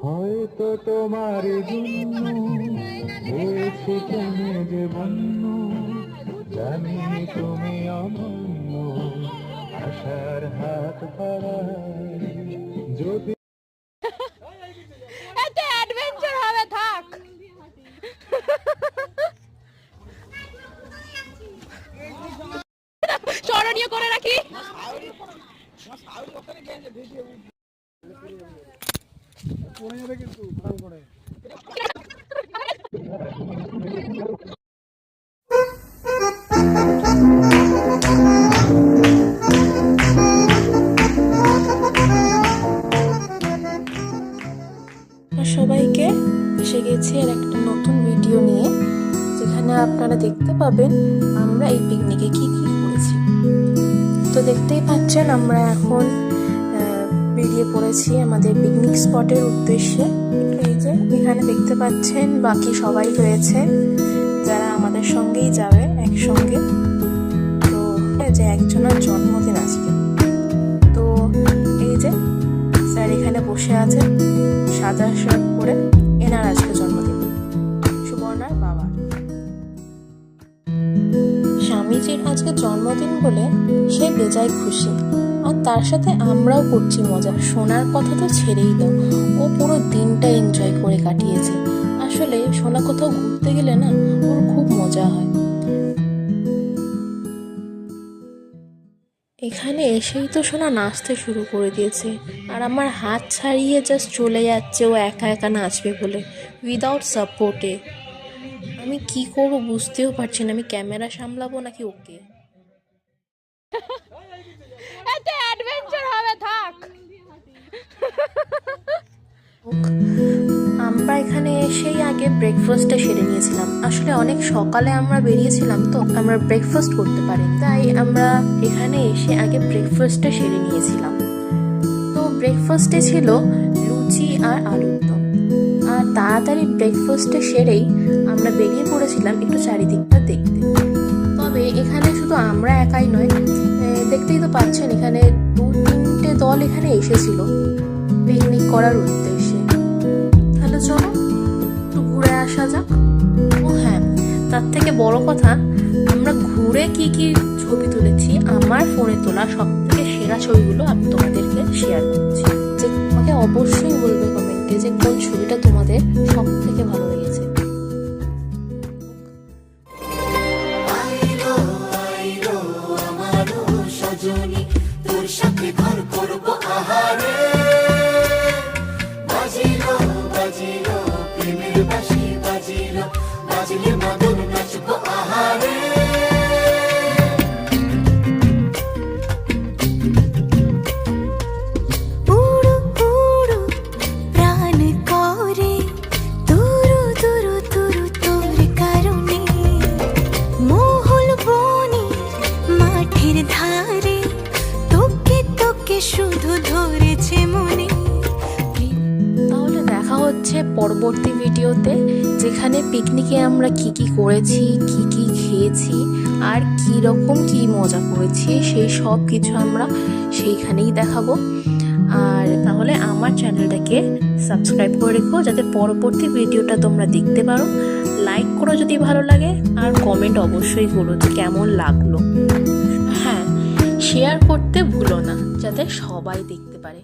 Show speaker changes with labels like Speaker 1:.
Speaker 1: হয়তো তোমার জন্য হয়েছে কেন যে বন্য জানি তুমি অমন্য আশার হাত যদি
Speaker 2: এতে হবে থাক স্মরণীয় করে।
Speaker 3: সবাইকে এসে গেছি আর একটা নতুন ভিডিও নিয়ে, যেখানে আপনারা দেখতে পাবেন আমরা এই পিকনিকে কি কি করেছি। তো দেখতেই পাচ্ছেন, আমরা এখন বেরিয়ে পড়েছি আমাদের পিকনিক স্পটের উদ্দেশ্যে। এই যে এখানে দেখতে পাচ্ছেন বাকি সবাই রয়েছে, যারা আমাদের সঙ্গেই যাবে একসঙ্গে। তো যে একজনের জন্মদিন আজকে। তো, এই যে, স্যার এখানে বসে আছে সাদা শার্ট পরে এনার আজকে জন্মদিন। সুবর্ণার বাবা স্বামীজির আজকে জন্মদিন বলে সে বেজায় খুশি। তার সাথে আমরাও করছি মজা। সোনার কথা তো ছেড়েই দাও। ও পুরো দিনটা এনজয় করে কাটিয়েছে। আসলে সোনা কোথাও ঘুরতে গেলে না, ওর খুব মজা হয়। এখানে এসেই তো সোনা নাচতে শুরু করে দিয়েছে। আর আমার হাত ছাড়িয়ে জাস্ট চলে যাচ্ছে ও একা একা নাচবে বলে উইদাউট সাপোর্টে আমি কি করব বুঝতেও পারছি না, আমি ক্যামেরা সামলাবো নাকি ওকে?
Speaker 2: এতে অ্যাডভেঞ্চার হবে, থাক।
Speaker 3: আমরা এখানে এসেই আগে ব্রেকফাস্টটা সেরে নিয়েছিলাম। আসলে অনেক সকালে আমরা বেরিয়েছিলাম তো, আমরা ব্রেকফাস্ট করতে পারি তাই আমরা এখানে এসে আগে ব্রেকফাস্টটা সেরে নিয়েছিলাম। তো ব্রেকফাস্টে ছিল লুচি আর আলুর দম। আর তাড়াতাড়ি ব্রেকফাস্টটা সেরেই আমরা বেরিয়ে পড়েছিলাম একটু চারিদিকটা দেখতে। এখানে শুধু আমরা একাই নয় দেখতেই তো পাচ্ছেন এখানে দু তিনটে দল এখানে এসেছিল পিকনিক করার উদ্দেশ্যে। তাহলে চলো, একটু ঘুরে আসা যাক। ও হ্যাঁ তার থেকে বড় কথা, আমরা ঘুরে কি কি ছবি তুলেছি, আমার ফোনে তোলা সব থেকে সেরা ছবিগুলো আমি তোমাদেরকে শেয়ার করছি। যে তোমাকে অবশ্যই বলবে কমেন্টে যে কোন ছবিটা তোমাদের সব থেকে ভালো
Speaker 4: তোর সাথে আহারে। বাজিলো বাজিলো প্রেমের বাসি বাজিলো। বাজিলে মদন নাচব আহারে।
Speaker 3: পরবর্তী ভিডিওতে যেখানে পিকনিকে আমরা কি কি করেছি, কি কি খেয়েছি, আর কি রকম কি মজা করেছি, সেই সব কিছু আমরা সেইখানেই দেখাবো। আর তাহলে আমার চ্যানেলটাকে সাবস্ক্রাইব করে রেখো, যাতে পরবর্তী ভিডিওটা তোমরা দেখতে পারো। লাইক করো যদি ভালো লাগে, আর কমেন্ট অবশ্যই করো যে কেমন লাগল। হ্যাঁ শেয়ার করতে ভুলো না, যাতে সবাই দেখতে পারে।